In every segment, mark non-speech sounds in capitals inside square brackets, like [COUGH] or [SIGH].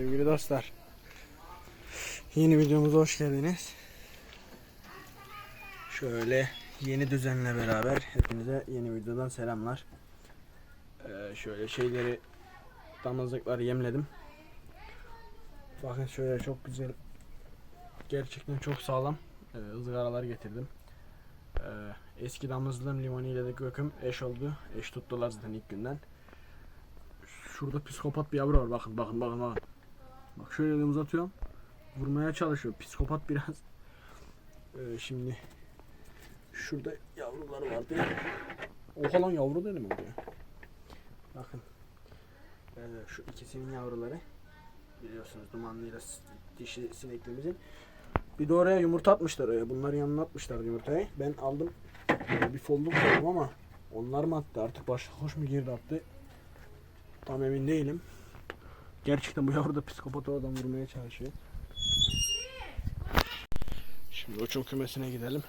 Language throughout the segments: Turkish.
sevgili dostlar. Yeni videomuza hoş geldiniz. Şöyle yeni düzenle beraber hepinize yeni videodan selamlar. Ee, şöyle şeyleri damızlıkları yemledim. Bakın şöyle çok güzel. Gerçekten çok sağlam ee, ızgaralar getirdim. Ee, eski damızlığım limoni ile de göküm eş oldu. Eş tuttular zaten ilk günden. Şurada psikopat bir yavru var. Bakın bakın bakın bakın. Bak şöyle elimi uzatıyorum. Vurmaya çalışıyor. Psikopat biraz. Ee, şimdi şurada yavrular vardı. Oha lan yavru mi bu ya? Bakın. Ee, şu ikisinin yavruları. Biliyorsunuz dumanlıyla dişi sineklimizin. Bir de oraya yumurta atmışlar oraya. Bunların yanına atmışlar yumurtayı. Ben aldım. Ee, bir folluk koydum ama onlar mı attı artık başka hoş mu girdi attı. Tam emin değilim. Gerçekten bu yavru da psikopat oradan vurmaya çalışıyor. Şimdi uçum kümesine gidelim.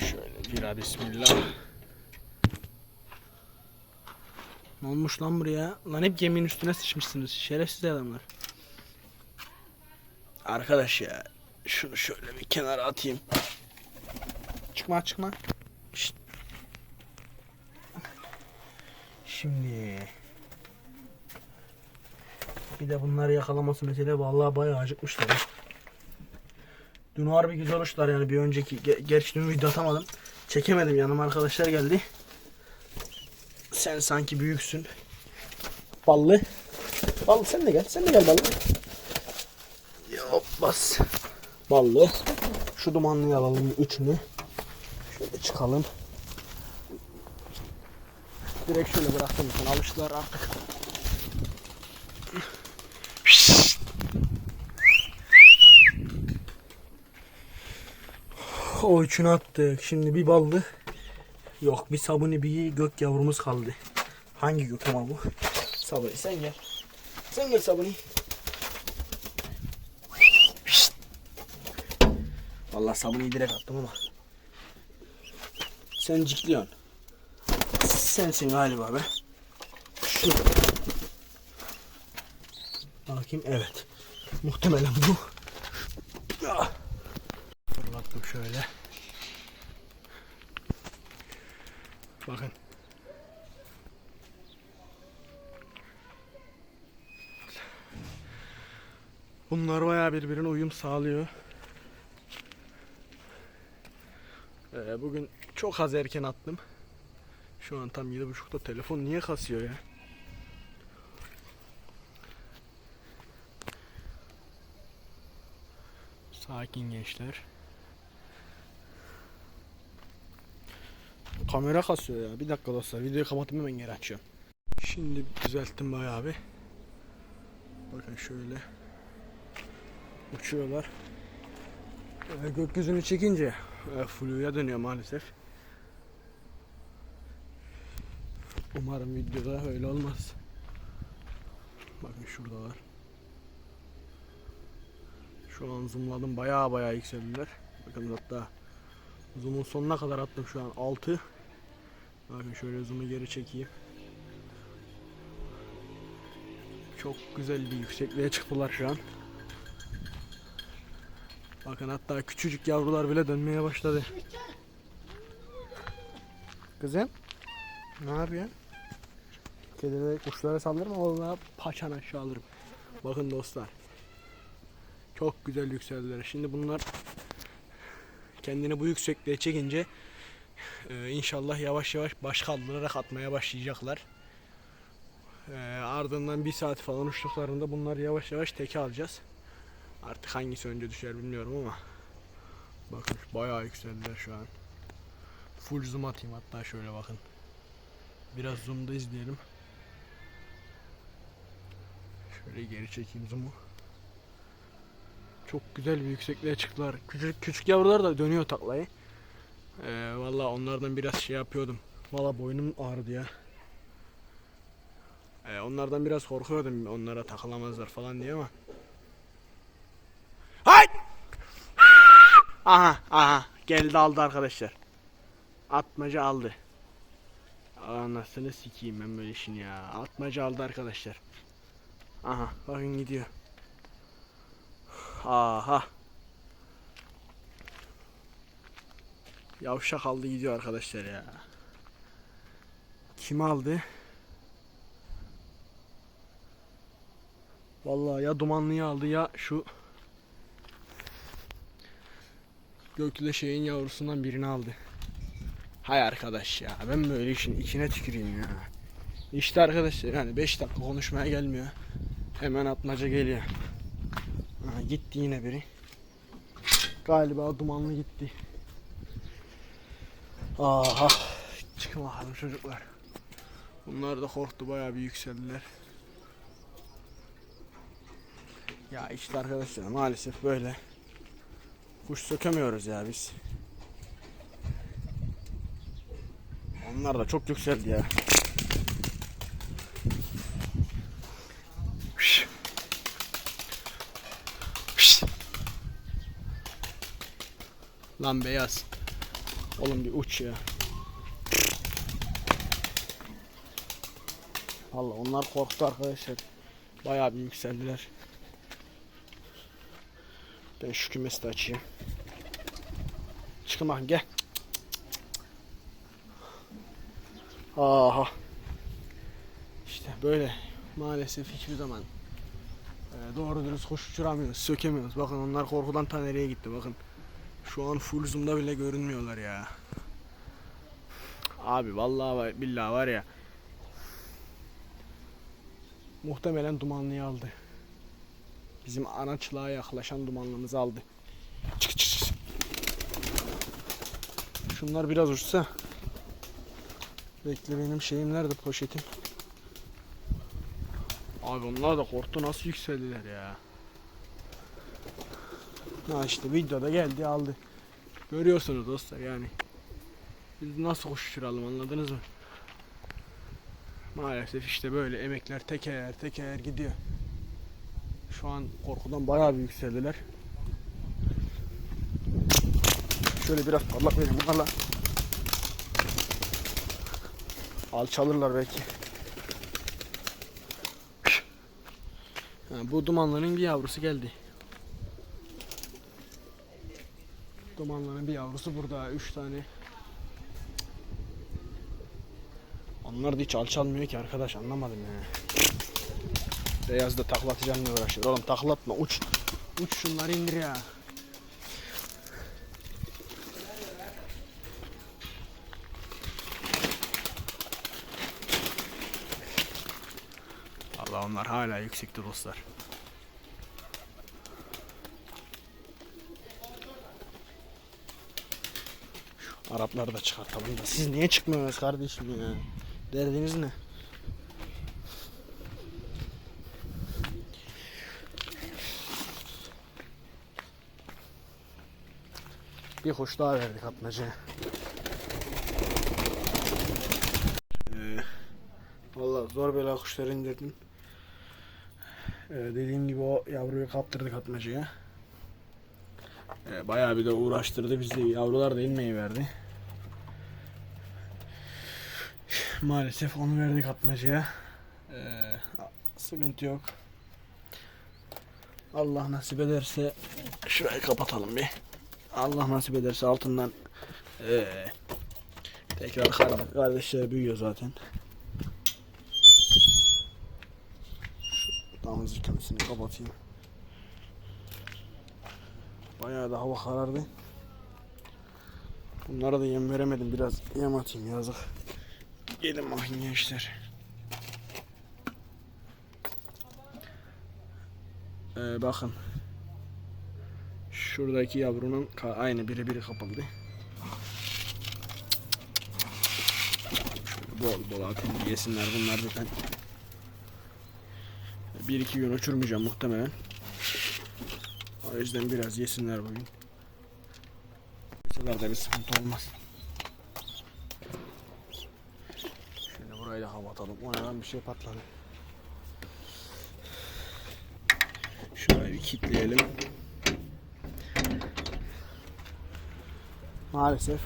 Şöyle bir bismillah. Ne olmuş lan buraya? Lan hep geminin üstüne sıçmışsınız. Şerefsiz adamlar. Arkadaş ya. Şunu şöyle bir kenara atayım. Çıkma çıkma. Şimdi bir de bunları yakalaması mesele vallahi bayağı acıkmışlar. Dün harbi güzel olmuşlar yani bir önceki ge- gerçi dün video atamadım. Çekemedim yanıma arkadaşlar geldi. Sen sanki büyüksün. Ballı. Ballı sen de gel. Sen de gel ballı. Bas. Ballı. Şu dumanlıyı alalım üçünü. Şöyle çıkalım. Şöyle bıraktım sen alıştılar artık. O üçünü attık. Şimdi bir ballı. Yok bir sabuni bir gök yavrumuz kaldı. Hangi gök ama bu? Sabuni sen gel. Sen gel sabuni. Vallahi sabuniyi direkt attım ama. Sen cikliyorsun. Sensin galiba be. Şu. Bakayım evet. Muhtemelen bu. Fırlattım şöyle. Bakın. Bunlar bayağı birbirine uyum sağlıyor. Ee, bugün çok az erken attım. Şu an tam 7.30'da telefon niye kasıyor ya? Sakin gençler. Kamera kasıyor ya. Bir dakika dostlar. Videoyu kapatıp hemen geri açıyorum. Şimdi düzelttim bayağı bir. Bakın şöyle. Uçuyorlar. Ee, gökyüzünü çekince e, fluya dönüyor maalesef. Umarım videoda öyle olmaz. Bakın şuradalar. Şu an zoomladım bayağı bayağı yükseldiler. Bakın hatta zoom'un sonuna kadar attım şu an 6. Bakın şöyle zoom'u geri çekeyim. Çok güzel bir yüksekliğe çıktılar şu an. Bakın hatta küçücük yavrular bile dönmeye başladı. Kızım ne yapıyorsun? Kedilere kuşlara saldırma vallahi paçan aşağı alırım. Bakın dostlar. Çok güzel yükseldiler. Şimdi bunlar kendini bu yüksekliğe çekince e, inşallah yavaş yavaş baş kaldırarak atmaya başlayacaklar. E, ardından bir saat falan uçtuklarında bunları yavaş yavaş teke alacağız. Artık hangisi önce düşer bilmiyorum ama bakın bayağı yükseldiler şu an. Full zoom atayım hatta şöyle bakın. Biraz zoom'da izleyelim. Şöyle geri çekeyim zoom'u. Çok güzel bir yüksekliğe çıktılar. Küçük küçük yavrular da dönüyor taklayı. Ee, Valla onlardan biraz şey yapıyordum. Valla boynum ağrıdı ya. Ee, onlardan biraz korkuyordum onlara takılamazlar falan diye ama. Hay! Aha aha geldi aldı arkadaşlar. Atmaca aldı. Anasını sikeyim ben böyle işin ya. Atmaca aldı arkadaşlar. Aha bakın gidiyor. Aha. Yavşak aldı gidiyor arkadaşlar ya. Kim aldı? Vallahi ya dumanlıyı aldı ya şu Göklü şeyin yavrusundan birini aldı. Hay arkadaş ya ben böyle işin içine tüküreyim ya. İşte arkadaşlar yani 5 dakika konuşmaya gelmiyor. Hemen atmaca geliyor. Ha, gitti yine biri. Galiba dumanlı gitti. Aha. Çıkın bakalım çocuklar. Bunlar da korktu bayağı bir yükseldiler. Ya işte arkadaşlar maalesef böyle. Kuş sökemiyoruz ya biz. Onlar da çok yükseldi ya. Lan beyaz. Oğlum bir uç ya. Valla onlar korktu arkadaşlar. Bayağı bir yükseldiler. Ben şu kümesi de açayım. Çıkın bakın gel. Aha. İşte böyle maalesef hiçbir zaman e, doğru dürüst kuş uçuramıyoruz, sökemiyoruz. Bakın onlar korkudan ta nereye gitti bakın. Şu an full zoom'da bile görünmüyorlar ya. Abi vallahi var, billahi var ya. Muhtemelen dumanlıyı aldı. Bizim ana çılağa yaklaşan dumanlımızı aldı. Çık çık çık. Şunlar biraz uçsa. Bekle benim şeyim nerede poşetim? Abi onlar da korktu nasıl yükseldiler ya. Ha işte videoda geldi aldı. Görüyorsunuz dostlar yani. Biz nasıl kuş uçuralım anladınız mı? Maalesef işte böyle emekler teker teker gidiyor. Şu an korkudan bayağı bir yükseldiler. Şöyle biraz parlak verin bunlarla. Alçalırlar belki. Ha, bu dumanların bir yavrusu geldi. Dumanların bir yavrusu burada. Üç tane. Onlar da hiç alçalmıyor ki arkadaş anlamadım ya. Beyaz da taklatacağım diye uğraşıyor. Oğlum taklatma uç. Uç şunları indir ya. Allah onlar hala yüksekte dostlar. Arapları da çıkartalım da. Siz niye çıkmıyorsunuz kardeşim ya? Derdiniz ne? Bir hoş daha verdik atmacaya. Ee, Valla zor bela kuşları indirdim. Ee, dediğim gibi o yavruyu kaptırdık atmacaya. Ee, bayağı bir de uğraştırdı bizi. Yavrular da inmeyi verdi. Maalesef onu verdik atmacaya. Ee, sıkıntı yok. Allah nasip ederse şurayı kapatalım bir. Allah nasip ederse altından ee, tekrar kar- kardeşler büyüyor zaten. Şu damızlık kümesini kapatayım. Bayağı da hava karardı. Bunlara da yem veremedim. Biraz yem atayım yazık. Gelin bakın gençler. Ee, bakın. Şuradaki yavrunun aynı biri biri kapıldı. Şöyle bol bol atayım yesinler bunlar zaten. Bir iki gün uçurmayacağım muhtemelen. O yüzden biraz yesinler bugün. Uçalarda bir sıkıntı olmaz. Burayı da kapatalım. O ne lan bir şey patladı. Şurayı bir kilitleyelim. Maalesef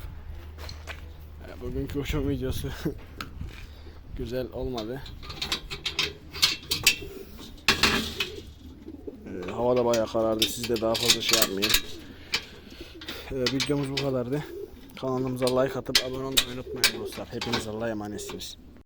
bugünkü uçum videosu [LAUGHS] güzel olmadı. Ee, hava da bayağı karardı. Siz de daha fazla şey yapmayın. Ee, videomuz bu kadardı. Kanalımıza like atıp abone olmayı unutmayın dostlar. Hepiniz Allah'a emanetsiniz.